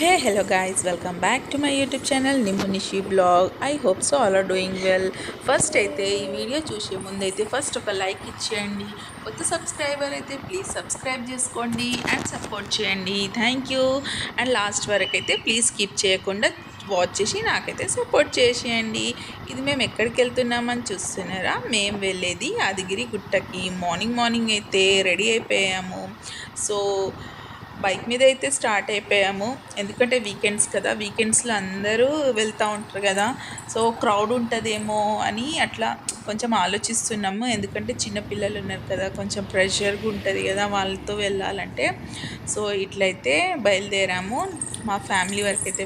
Hey hello guys welcome back to my YouTube channel నిమ్మునిషి blog I hope so all are doing well first అయితే ఈ video చూసే ముందైతే first ఒక like ఇచ్చేయండి. కొత్త సబ్స్క్రైబర్ అయితే ప్లీజ్ సబ్స్క్రైబ్ చేసుకోండి అండ్ సపోర్ట్ చేయండి. థ్యాంక్ యూ అండ్ లాస్ట్ వరకు అయితే ప్లీజ్ స్కిప్ చేయకుండా వాచ్ చేసి నాకైతే సపోర్ట్ చేసేయండి. ఇది మేము ఎక్కడికి వెళ్తున్నామని చూస్తున్నారా? మేము వెళ్ళేది యాదగిరి గుట్టకి. మార్నింగ్ మార్నింగ్ అయితే రెడీ అయిపోయాము. సో బైక్ మీద అయితే స్టార్ట్ అయిపోయాము. ఎందుకంటే వీకెండ్స్ కదా వీకెండ్స్లో అందరూ వెళ్తూ ఉంటారు కదా. సో క్రౌడ్ ఉంటుందేమో అని అట్లా కొంచెం ఆలోచిస్తున్నాము. ఎందుకంటే చిన్నపిల్లలు ఉన్నారు కదా కొంచెం ప్రెషర్గా ఉంటుంది కదా వాళ్ళతో వెళ్ళాలంటే. సో ఇట్లయితే బయలుదేరాము. మా ఫ్యామిలీ వరకు అయితే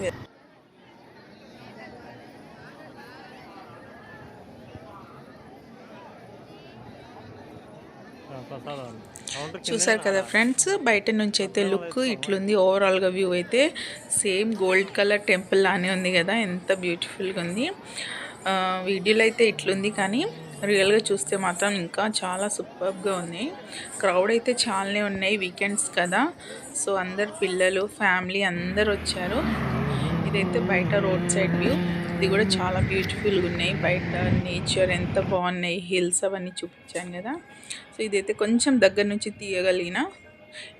చూసారు కదా ఫ్రెండ్స్ బయట నుంచి అయితే లుక్ ఇట్లుంది. ఓవరాల్గా వ్యూ అయితే సేమ్ గోల్డ్ కలర్ టెంపుల్ లానే ఉంది కదా ఎంత బ్యూటిఫుల్గా ఉంది. వీడియోలో అయితే ఇట్లుంది కానీ రియల్గా చూస్తే మాత్రం ఇంకా చాలా సూపర్గా ఉంది. క్రౌడ్ అయితే చాలానే ఉన్నాయి వీకెండ్స్ కదా. సో అందరు పిల్లలు ఫ్యామిలీ అందరు వచ్చారు ఇదైతే బయట రోడ్ సైడ్ వ్యూ. ఇది కూడా చాలా బ్యూటిఫుల్గా ఉన్నాయి బయట నేచర్ ఎంత బాగున్నాయి. హిల్స్ అవన్నీ చూపించాను కదా. సో ఇదైతే కొంచెం దగ్గర నుంచి తీయగలిగిన.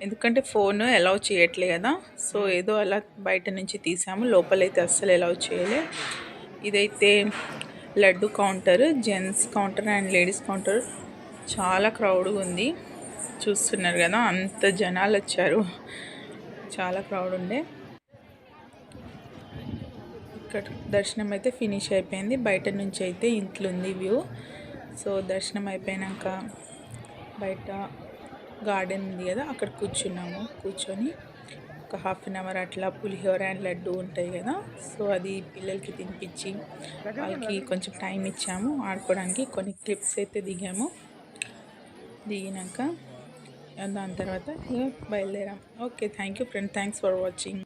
ఎందుకంటే ఫోన్ అలౌ చేయట్లే కదా. సో ఏదో అలా బయట నుంచి తీసాము. లోపలైతే అస్సలు అలౌ చేయలే. ఇదైతే laddu counter gents counter and ladies counter. చాలా క్రౌడ్గా ఉంది. చూస్తున్నారు కదా అంత జనాలు వచ్చారు. చాలా క్రౌడ్ ఉండే. ఇక్కడ దర్శనం అయితే ఫినిష్ అయిపోయింది. బయట నుంచి అయితే ఇంట్లో ఉంది వ్యూ. సో దర్శనం అయిపోయాక బయట గార్డెన్ ఉంది కదా అక్కడ కూర్చున్నాము. కూర్చొని ఒక హాఫ్ అన్ అవర్ అట్లా పులిహోర అండ్ లడ్డు ఉంటాయి కదా సో అది పిల్లలకి తినిపించి వాళ్ళకి కొంచెం టైం ఇచ్చాము. ఆడుకోవడానికి కొన్ని క్లిప్స్ అయితే దిగాము. దిగినాక దాని తర్వాత బయలుదేరాం. Okay thank you friend. Thanks for watching.